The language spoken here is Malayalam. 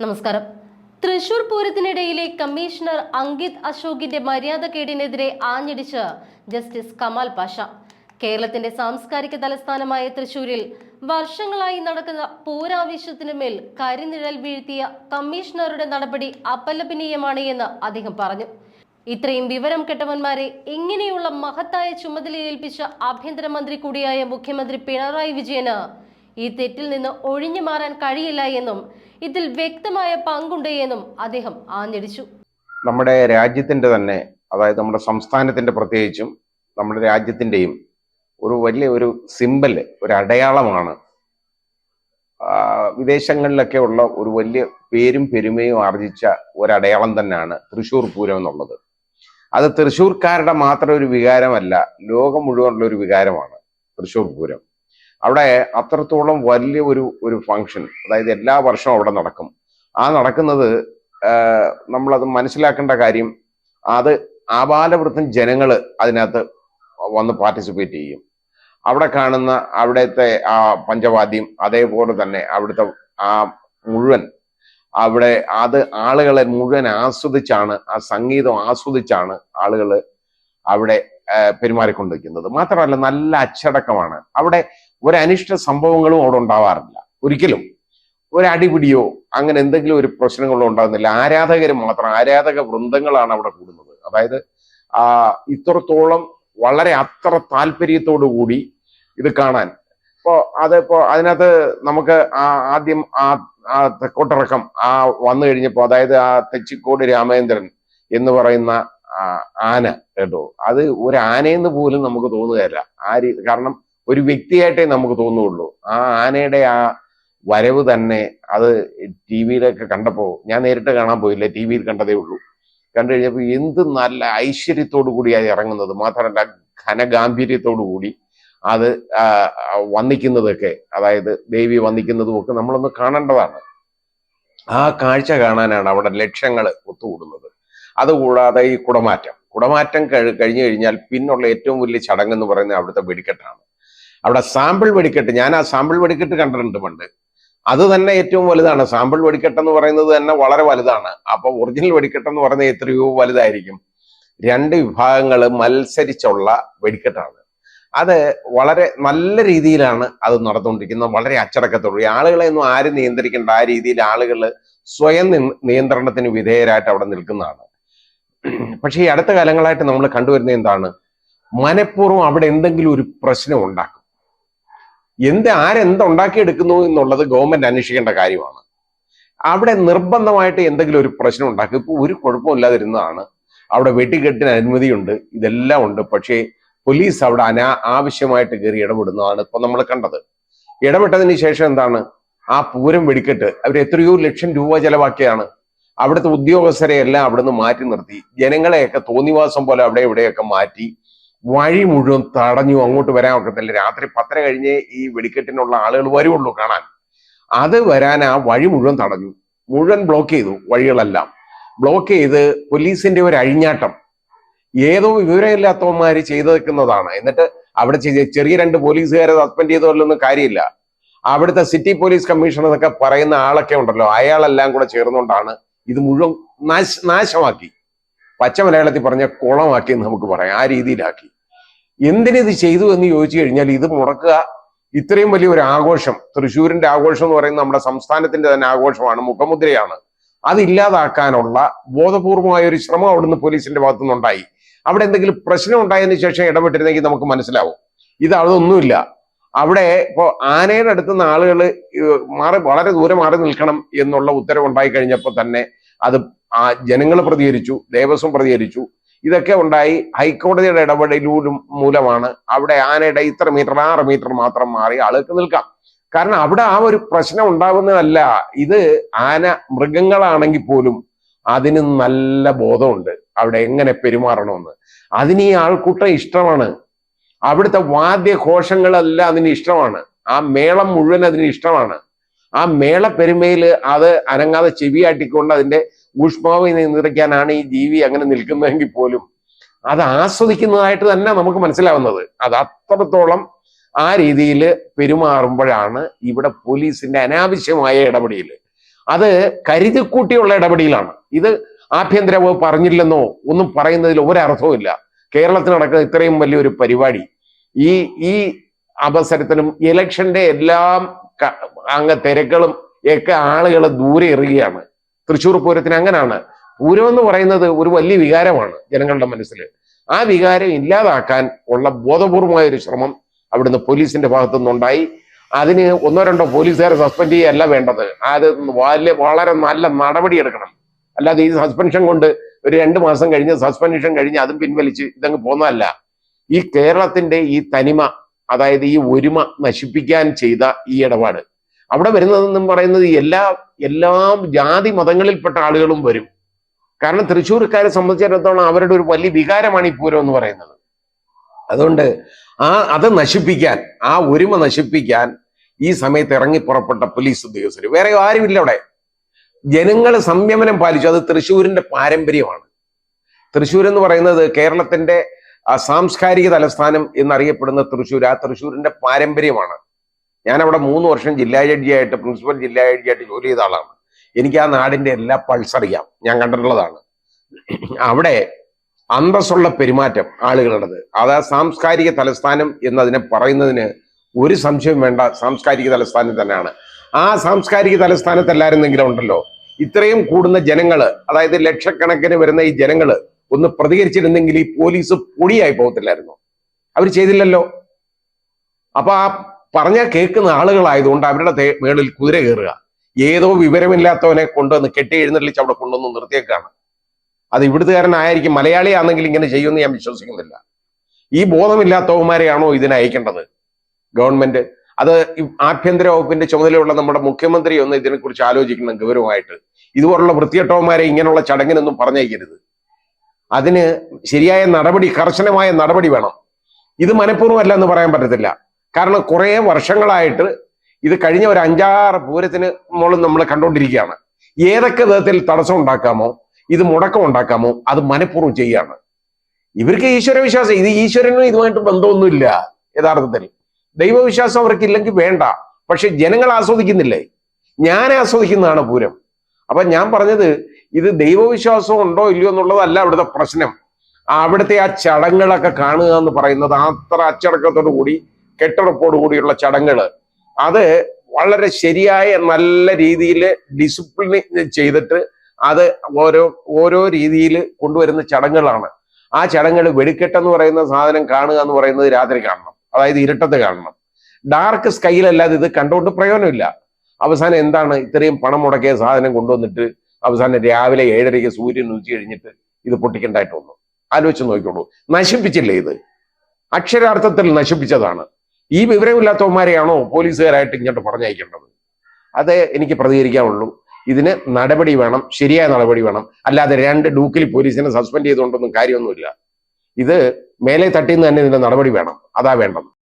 നമസ്കാരം. തൃശൂർ പൂരത്തിനിടയിലെ കമ്മീഷണർ അങ്കിത് അശോകിന്റെ മര്യാദക്കേടിനെതിരെ ആഞ്ഞടിച്ച് ജസ്റ്റിസ് കമാൽ പാഷ. കേരളത്തിന്റെ സാംസ്കാരിക തലസ്ഥാനമായ തൃശൂരിൽ വർഷങ്ങളായി നടക്കുന്ന പൂരാവശ്യത്തിനു മേൽ കരിനിഴൽ വീഴ്ത്തിയ കമ്മീഷണറുടെ നടപടി അപലപനീയമാണ് എന്ന് അദ്ദേഹം പറഞ്ഞു. ഇത്രയും വിവരം കെട്ടവന്മാരെ ഇങ്ങനെയുള്ള മഹത്തായ ചുമതലയേൽപ്പിച്ച ആഭ്യന്തരമന്ത്രി കൂടിയായ മുഖ്യമന്ത്രി പിണറായി വിജയന് ഈ തെറ്റിൽ നിന്ന് ഒഴിഞ്ഞു മാറാൻ കഴിയില്ല എന്നും ഇതിൽ വ്യക്തമായ പങ്കുണ്ട് എന്നും അദ്ദേഹം ആഞ്ഞടിച്ചു. നമ്മുടെ രാജ്യത്തിന്റെ തന്നെ അതായത് നമ്മുടെ സംസ്ഥാനത്തിന്റെ പ്രത്യേകിച്ചും നമ്മുടെ രാജ്യത്തിന്റെയും ഒരു വലിയ ഒരു സിമ്പൽ ഒരു അടയാളമാണ്. വിദേശങ്ങളിലൊക്കെ ഉള്ള ഒരു വലിയ പേരും പെരുമയും ആർജിച്ച ഒരടയാളം തന്നെയാണ് തൃശ്ശൂർ പൂരം എന്നുള്ളത്. അത് തൃശ്ശൂർക്കാരുടെ മാത്രം ഒരു വികാരമല്ല ലോകം മുഴുവനുള്ള ഒരു വികാരമാണ് തൃശ്ശൂർ പൂരം. അവിടെ അത്രത്തോളം വലിയ ഒരു ഒരു ഫങ്ഷൻ അതായത് എല്ലാ വർഷവും അവിടെ നടക്കും. ആ നടക്കുന്നത് നമ്മളത് മനസ്സിലാക്കേണ്ട കാര്യം അത് ആബാലവൃത്തം ജനങ്ങൾ അതിനകത്ത് വന്ന് പാർട്ടിസിപ്പേറ്റ് ചെയ്യും. അവിടെ കാണുന്ന അവിടുത്തെ ആ പഞ്ചവാദ്യം അതേപോലെ തന്നെ അവിടുത്തെ ആ മുഴുവൻ അവിടെ അത് ആളുകളെ മുഴുവൻ ആസ്വദിച്ചാണ് ആ സംഗീതം ആസ്വദിച്ചാണ് ആളുകൾ അവിടെ പെരുമാറിക്കൊണ്ടിരിക്കുന്നത്. മാത്രമല്ല നല്ല അച്ചടക്കമാണ്. അവിടെ ഒരു അനിഷ്ട സംഭവങ്ങളും അവിടെ ഉണ്ടാവാറില്ല. ഒരിക്കലും. ഒരു അടിപിടിയോ അങ്ങനെ എന്തെങ്കിലും ഒരു പ്രശ്നങ്ങളോ ഉണ്ടാകുന്നില്ല ആരാധകർ മാത്രം ആരാധക വൃന്ദങ്ങളാണ് അവിടെ കൂടുന്നത്. അതായത് ആ ഇത്രത്തോളം വളരെ അത്ര താല്പര്യത്തോടു കൂടി ഇത് കാണാൻ. ഇപ്പോ അതിപ്പോ അതിനകത്ത് നമുക്ക് ആ ആദ്യം ആ ആ തെക്കോട്ടിറക്കം ആ വന്നു കഴിഞ്ഞപ്പോൾ അതായത് ആ തെച്ചിക്കോട് രാമേന്ദ്രൻ എന്ന് പറയുന്ന ആന കേട്ടോ. അത് ഒരു ആനയെന്ന് പോലും നമുക്ക് തോന്നുകയല്ല. ആ കാരണം ഒരു വ്യക്തിയായിട്ടേ നമുക്ക് തോന്നുകയുള്ളൂ ആ ആനയുടെ ആ വരവ് തന്നെ അത് ടി വിയിലൊക്കെ കണ്ടപ്പോൾ ഞാൻ നേരിട്ട് കാണാൻ പോയില്ല ടി വിയിൽ കണ്ടതേ ഉള്ളൂ. കണ്ടു കഴിഞ്ഞപ്പോൾ എന്ത് നല്ല ഐശ്വര്യത്തോടു കൂടിയായി ഇറങ്ങുന്നത്. മാത്രമല്ല ഘനഗാംഭീര്യത്തോടു കൂടി അത് വന്നിക്കുന്നതൊക്കെ അതായത് ദേവി വന്നിക്കുന്നതും ഒക്കെ നമ്മളൊന്ന് കാണേണ്ടതാണ്. ആ കാഴ്ച കാണാനാണ് അവിടെ ലക്ഷ്യങ്ങൾ ഒത്തുകൂടുന്നത്. അതുകൂടാതെ ഈ കുടമാറ്റം. കുടമാറ്റം കഴി കഴിഞ്ഞു കഴിഞ്ഞാൽ പിന്നുള്ള ഏറ്റവും വലിയ ചടങ്ങ് എന്ന് പറയുന്നത് അവിടുത്തെ വെടിക്കെട്ടാണ്. അവിടെ സാമ്പിൾ വെടിക്കെട്ട് ഞാൻ ആ സാമ്പിൾ വെടിക്കെട്ട് കണ്ടിട്ടുണ്ട് പണ്ട്. അത് തന്നെ ഏറ്റവും വലുതാണ്. സാമ്പിൾ വെടിക്കെട്ട് എന്ന് പറയുന്നത് തന്നെ വളരെ വലുതാണ്. അപ്പൊ ഒറിജിനൽ വെടിക്കെട്ട് എന്ന് പറയുന്നത് എത്രയോ വലുതായിരിക്കും. രണ്ട് വിഭാഗങ്ങൾ മത്സരിച്ചുള്ള വെടിക്കെട്ടാണ്. അത് വളരെ നല്ല രീതിയിലാണ് അത് നടന്നുകൊണ്ടിരിക്കുന്നത്. വളരെ അച്ചടക്കത്തോടു. ആളുകളെ ഒന്നും ആരും നിയന്ത്രിക്കേണ്ട. ആ രീതിയിൽ ആളുകൾ സ്വയം നിയന്ത്രണത്തിന് വിധേയരായിട്ട് അവിടെ നിൽക്കുന്നതാണ്. പക്ഷേ ഈ അടുത്ത കാലങ്ങളായിട്ട് നമ്മൾ കണ്ടുവരുന്നത് എന്താണ്? മനഃപൂർവം അവിടെ എന്തെങ്കിലും ഒരു പ്രശ്നം ഉണ്ടാക്കും. എന്ത് ആരെന്ത് ഉണ്ടാക്കിയെടുക്കുന്നു എന്നുള്ളത് ഗവൺമെന്റ് അന്വേഷിക്കേണ്ട കാര്യമാണ്. അവിടെ നിർബന്ധമായിട്ട് എന്തെങ്കിലും ഒരു പ്രശ്നം ഉണ്ടാക്കും. ഇപ്പൊ ഒരു കുഴപ്പമില്ലാതിരുന്നതാണ്. അവിടെ വെട്ടിക്കെട്ടിന് അനുമതിയുണ്ട്. ഇതെല്ലാം ഉണ്ട്. പക്ഷേ പോലീസ് അവിടെ അനാ ആവശ്യമായിട്ട് കയറി ഇടപെടുന്നതാണ് ഇപ്പൊ നമ്മൾ കണ്ടത്. ഇടപെട്ടതിന് ശേഷം എന്താണ്? ആ പൂരം വെടിക്കെട്ട് അവർ എത്രയോ ലക്ഷം രൂപ ചെലവാക്കിയാണ്. അവിടുത്തെ ഉദ്യോഗസ്ഥരെ എല്ലാം അവിടുന്ന് മാറ്റി നിർത്തി. ജനങ്ങളെയൊക്കെ തോന്നിവാസം പോലെ അവിടെ ഇവിടെയൊക്കെ മാറ്റി. വഴി മുഴുവൻ തടഞ്ഞു അങ്ങോട്ട് വരാൻ ഒക്കത്തില്ല. രാത്രി പത്തര കഴിഞ്ഞ് ഈ വെടിക്കെട്ടിനുള്ള ആളുകൾ വരുള്ളൂ കാണാൻ. അത് വരാൻ ആ വഴി മുഴുവൻ തടഞ്ഞു. മുഴുവൻ ബ്ലോക്ക് ചെയ്തു വഴികളെല്ലാം. ബ്ലോക്ക് ചെയ്ത് പോലീസിന്റെ ഒരു അഴിഞ്ഞാട്ടം. ഏതോ വിവരമില്ലാത്തവന്മാര് ചെയ്തു വെക്കുന്നതാണ് എന്നിട്ട് അവിടെ ചെറിയ രണ്ട് പോലീസുകാരെ സസ്പെൻഡ് ചെയ്തതിലൊന്നും കാര്യമില്ല. അവിടുത്തെ സിറ്റി പോലീസ് കമ്മീഷണർ എന്നൊക്കെ പറയുന്ന ആളൊക്കെ ഉണ്ടല്ലോ. അയാളെല്ലാം കൂടെ ചേർന്നുകൊണ്ടാണ് ഇത് മുഴുവൻ നാശ നാശമാക്കി. പച്ച മലയാളത്തിൽ പറഞ്ഞ കുളമാക്കി എന്ന് നമുക്ക് പറയാം. ആ രീതിയിലാക്കി. എന്തിനിത് ചെയ്തു എന്ന് ചോദിച്ചു കഴിഞ്ഞാൽ ഇത് മുടക്കുക ഇത്രയും വലിയ ഒരു ആഘോഷം. തൃശ്ശൂരിന്റെ ആഘോഷം എന്ന് പറയുന്നത് നമ്മുടെ സംസ്ഥാനത്തിന്റെ തന്നെ ആഘോഷമാണ് മുഖമുദ്രയാണ്. അതില്ലാതാക്കാനുള്ള ബോധപൂർവമായ ഒരു ശ്രമം അവിടുന്ന് പോലീസിന്റെ ഭാഗത്തു നിന്നുണ്ടായി അവിടെ എന്തെങ്കിലും പ്രശ്നം ഉണ്ടായതിനു ശേഷം ഇടപെട്ടിരുന്നെങ്കിൽ നമുക്ക് മനസ്സിലാവും. ഇത് അതൊന്നുമില്ല. അവിടെ ഇപ്പോ ആനയുടെ അടുത്ത് നിന്ന് ആളുകൾ മാറി വളരെ ദൂരെ മാറി നിൽക്കണം എന്നുള്ള ഉത്തരവ് ഉണ്ടായി കഴിഞ്ഞപ്പോൾ തന്നെ അത് ആ ജനങ്ങൾ പ്രതികരിച്ചു ദേവസ്വം പ്രതികരിച്ചു. ഇതൊക്കെ ഉണ്ടായി ഹൈക്കോടതിയുടെ ഇടപെടലൂരും മൂലമാണ് അവിടെ ആനയുടെ ഇത്ര മീറ്റർ ആറ് മീറ്റർ മാത്രം മാറി ആളുകൾക്ക് നിൽക്കാം. കാരണം അവിടെ ആ ഒരു പ്രശ്നം ഉണ്ടാവുന്നതല്ല. ഇത് ആന മൃഗങ്ങളാണെങ്കിൽ പോലും അതിന് നല്ല ബോധമുണ്ട്. അവിടെ എങ്ങനെ പെരുമാറണമെന്ന്. അതിന് ഈ ആൾക്കൂട്ടം ഇഷ്ടമാണ്. അവിടുത്തെ വാദ്യഘോഷങ്ങളെല്ലാം അതിന് ഇഷ്ടമാണ്. ആ മേളം മുഴുവൻ അതിന് ഇഷ്ടമാണ്. ആ മേള പെരുമയിൽ അത് അനങ്ങാതെ ചെവിയാട്ടിക്കൊണ്ട് അതിന്റെ ഊഷ്മാവ് നിയന്ത്രിക്കാനാണ് ഈ ജീവി അങ്ങനെ നിൽക്കുന്നതെങ്കിൽ പോലും അത് ആസ്വദിക്കുന്നതായിട്ട് തന്നെ നമുക്ക് മനസ്സിലാവുന്നത്. അത് അത്രത്തോളം ആ രീതിയിൽ പെരുമാറുമ്പോഴാണ് ഇവിടെ പോലീസിന്റെ അനാവശ്യമായ ഇടപെടൽ അത് കരുതിക്കൂട്ടിയുള്ള ഇടപെടലാണ്. ഇത് ആഭ്യന്തര വകുപ്പ് പറഞ്ഞില്ലെന്നോ ഒന്നും പറയുന്നതിൽ ഒരർത്ഥവുമില്ല. കേരളത്തിൽ നടക്കുന്ന ഇത്രയും വലിയൊരു പരിപാടി ഈ ഈ അവസരത്തിലും ഇലക്ഷന്റെ എല്ലാം അങ്ങ് തിരക്കുകളും ഒക്കെ ആളുകൾ ദൂരെ എറിയുകയാണ്. തൃശ്ശൂർ പൂരത്തിന് അങ്ങനാണ്. പൂരം എന്ന് പറയുന്നത് ഒരു വലിയ വികാരമാണ് ജനങ്ങളുടെ മനസ്സിൽ ആ വികാരം ഇല്ലാതാക്കാൻ ഉള്ള ബോധപൂർവമായ ഒരു ശ്രമം അവിടുന്ന് പോലീസിന്റെ ഭാഗത്തു നിന്നുണ്ടായി അതിന് ഒന്നോ രണ്ടോ പോലീസുകാരെ സസ്പെൻഡ് ചെയ്യല്ല വേണ്ടത്. അത് വലിയ വളരെ നല്ല നടപടി എടുക്കണം. അല്ലാതെ ഈ സസ്പെൻഷൻ കൊണ്ട് ഒരു രണ്ട് മാസം കഴിഞ്ഞ് സസ്പെൻഷൻ കഴിഞ്ഞ് അതും പിൻവലിച്ച് ഇതങ്ങ് പോന്നതല്ല. ഈ കേരളത്തിന്റെ ഈ തനിമ അതായത് ഈ ഒരുമ നശിപ്പിക്കാൻ ചെയ്ത ഈ ഇടപാട്. അവിടെ വരുന്നതെന്നും പറയുന്നത് എല്ലാ എല്ലാ ജാതി മതങ്ങളിൽപ്പെട്ട ആളുകളും വരും. കാരണം തൃശ്ശൂർക്കാരെ സംബന്ധിച്ചിടത്തോളം അവരുടെ ഒരു വലിയ വികാരമാണ് ഈ പൂരം എന്ന് പറയുന്നത്. അതുകൊണ്ട് ആ അത് നശിപ്പിക്കാൻ ആ ഒരുമ നശിപ്പിക്കാൻ ഈ സമയത്ത് ഇറങ്ങി പുറപ്പെട്ട പോലീസ് ഉദ്യോഗസ്ഥർ വേറെ ആരുമില്ല അവിടെ. ജനങ്ങൾ സംയമനം പാലിച്ചു. അത് തൃശ്ശൂരിന്റെ പാരമ്പര്യമാണ്. തൃശ്ശൂർ എന്ന് പറയുന്നത് കേരളത്തിന്റെ സാംസ്കാരിക തലസ്ഥാനം എന്നറിയപ്പെടുന്ന തൃശ്ശൂർ. ആ തൃശ്ശൂരിന്റെ പാരമ്പര്യമാണ്. ഞാൻ അവിടെ മൂന്ന് വർഷം ജില്ലാ ജഡ്ജിയായിട്ട് പ്രിൻസിപ്പൽ ജില്ലാ ജഡ്ജിയായിട്ട് ജോലി ചെയ്ത ആളാണ്. എനിക്ക് ആ നാടിന്റെ എല്ലാ പൾസ് അറിയാം. ഞാൻ കണ്ടിട്ടുള്ളതാണ്. അവിടെ അന്തസ്സുള്ള പെരുമാറ്റം ആളുകളുടേത്. അത് സാംസ്കാരിക തലസ്ഥാനം എന്നതിനെ പറയുന്നതിന് ഒരു സംശയം വേണ്ട. സാംസ്കാരിക തലസ്ഥാനം തന്നെയാണ്. ആ സാംസ്കാരിക തലസ്ഥാനത്തല്ലായിരുന്നെങ്കിലും ഉണ്ടല്ലോ? ഇത്രയും കൂടുന്ന ജനങ്ങൾ അതായത് ലക്ഷക്കണക്കിന് വരുന്ന ഈ ജനങ്ങൾ ഒന്ന് പ്രതികരിച്ചിരുന്നെങ്കിൽ ഈ പോലീസ് പൊടിയായി പോകത്തില്ലായിരുന്നു. അവർ ചെയ്തില്ലല്ലോ. അപ്പൊ ആ പറഞ്ഞ കേൾക്കുന്ന ആളുകളായതുകൊണ്ട് അവരുടെ മേളിൽ കുതിര കയറുക. ഏതോ വിവരമില്ലാത്തവനെ കൊണ്ടുവന്ന് കെട്ടി എഴുന്നള്ളിച്ച് അവിടെ കൊണ്ടുവന്ന് നിർത്തിയേക്കാണ്. അത് ഇവിടുത്തുകാരനായിരിക്കും മലയാളിയാണെങ്കിൽ ഇങ്ങനെ ചെയ്യുമെന്ന് ഞാൻ വിശ്വസിക്കുന്നില്ല. ഈ ബോധമില്ലാത്തവന്മാരെയാണോ ഇതിന് അയക്കേണ്ടത്? ഗവൺമെന്റ് അത് ആഭ്യന്തര വകുപ്പിന്റെ ചുമതലയുള്ള നമ്മുടെ മുഖ്യമന്ത്രി ഒന്ന് ഇതിനെക്കുറിച്ച് ആലോചിക്കണം ഗൗരവമായിട്ട്. ഇതുപോലുള്ള വൃത്തികെട്ടവന്മാരെ ഇങ്ങനെയുള്ള ചടങ്ങിനൊന്നും പറഞ്ഞയക്കരുത്. അതിന് ശരിയായ നടപടി കർശനമായ നടപടി വേണം. ഇത് മനഃപൂർവമല്ല എന്ന് പറയാൻ പറ്റത്തില്ല. കാരണം കുറേ വർഷങ്ങളായിട്ട് ഇത് കഴിഞ്ഞ ഒരു അഞ്ചാറ് പൂരത്തിന് മോളും നമ്മൾ കണ്ടുകൊണ്ടിരിക്കുകയാണ്. ഏതൊക്കെ വിധത്തിൽ തടസ്സം ഉണ്ടാക്കാമോ ഇത് മുടക്കം ഉണ്ടാക്കാമോ അത് മനഃപൂർവം ചെയ്യാണ്. ഇവർക്ക് ഈശ്വര വിശ്വാസം ഇത് ഈശ്വരനും ഇതുമായിട്ട് ബന്ധമൊന്നുമില്ല യഥാർത്ഥത്തിൽ. ദൈവവിശ്വാസം അവർക്ക് ഇല്ലെങ്കിൽ വേണ്ട പക്ഷെ ജനങ്ങൾ ആസ്വദിക്കുന്നില്ലേ? ഞാൻ ആസ്വദിക്കുന്നതാണ് പൂരം. അപ്പൊ ഞാൻ പറഞ്ഞത് ഇത് ദൈവവിശ്വാസം ഉണ്ടോ ഇല്ലയോ എന്നുള്ളതല്ല അവിടുത്തെ പ്രശ്നം. അവിടുത്തെ ആ ചടങ്ങുകളൊക്കെ കാണുക എന്ന് പറയുന്നത് അത്ര അച്ചടക്കത്തോടു കൂടി കെട്ടുറപ്പോടു കൂടിയുള്ള ചടങ്ങുകൾ അത് വളരെ ശരിയായ നല്ല രീതിയിൽ ഡിസിപ്ലിൻ ചെയ്തിട്ട് അത് ഓരോ ഓരോ രീതിയിൽ കൊണ്ടുവരുന്ന ചടങ്ങുകളാണ്. ആ ചടങ്ങുകൾ വെടിക്കെട്ടെന്ന് പറയുന്ന സാധനം കാണുക എന്ന് പറയുന്നത് രാത്രി കാണണം. അതായത് ഇരുട്ടത്ത് കാണണം. ഡാർക്ക് സ്കൈയിലല്ലാതെ ഇത് കണ്ടുകൊണ്ട് പ്രയോജനമില്ല. അവസാനം എന്താണ് ഇത്രയും പണം മുടക്കിയ സാധനം കൊണ്ടുവന്നിട്ട് അവസാനം രാവിലെ ഏഴരയ്ക്ക് സൂര്യൻ ഉച്ച കഴിഞ്ഞിട്ട് ഇത് പൊട്ടിക്കണ്ടായിട്ട് വന്നു. ആലോചിച്ച് നോക്കിക്കോളൂ. നശിപ്പിച്ചില്ലേ ഇത്? അക്ഷരാർത്ഥത്തിൽ നശിപ്പിച്ചതാണ്. ഈ വിവരമില്ലാത്തവന്മാരെയാണോ പോലീസുകാരായിട്ട് ഇങ്ങോട്ട് പറഞ്ഞയക്കേണ്ടത്? അത് എനിക്ക് പ്രതികരിക്കാനുള്ളൂ. ഇതിന് നടപടി വേണം ശരിയായ നടപടി വേണം. അല്ലാതെ രണ്ട് ഡൂക്കിൽ പോലീസിനെ സസ്പെൻഡ് ചെയ്തുകൊണ്ടൊന്നും കാര്യമൊന്നുമില്ല. ഇത് മേലെ തട്ടിന്ന് തന്നെ ഇതിന്റെ നടപടി വേണം. അതാ വേണ്ടത്.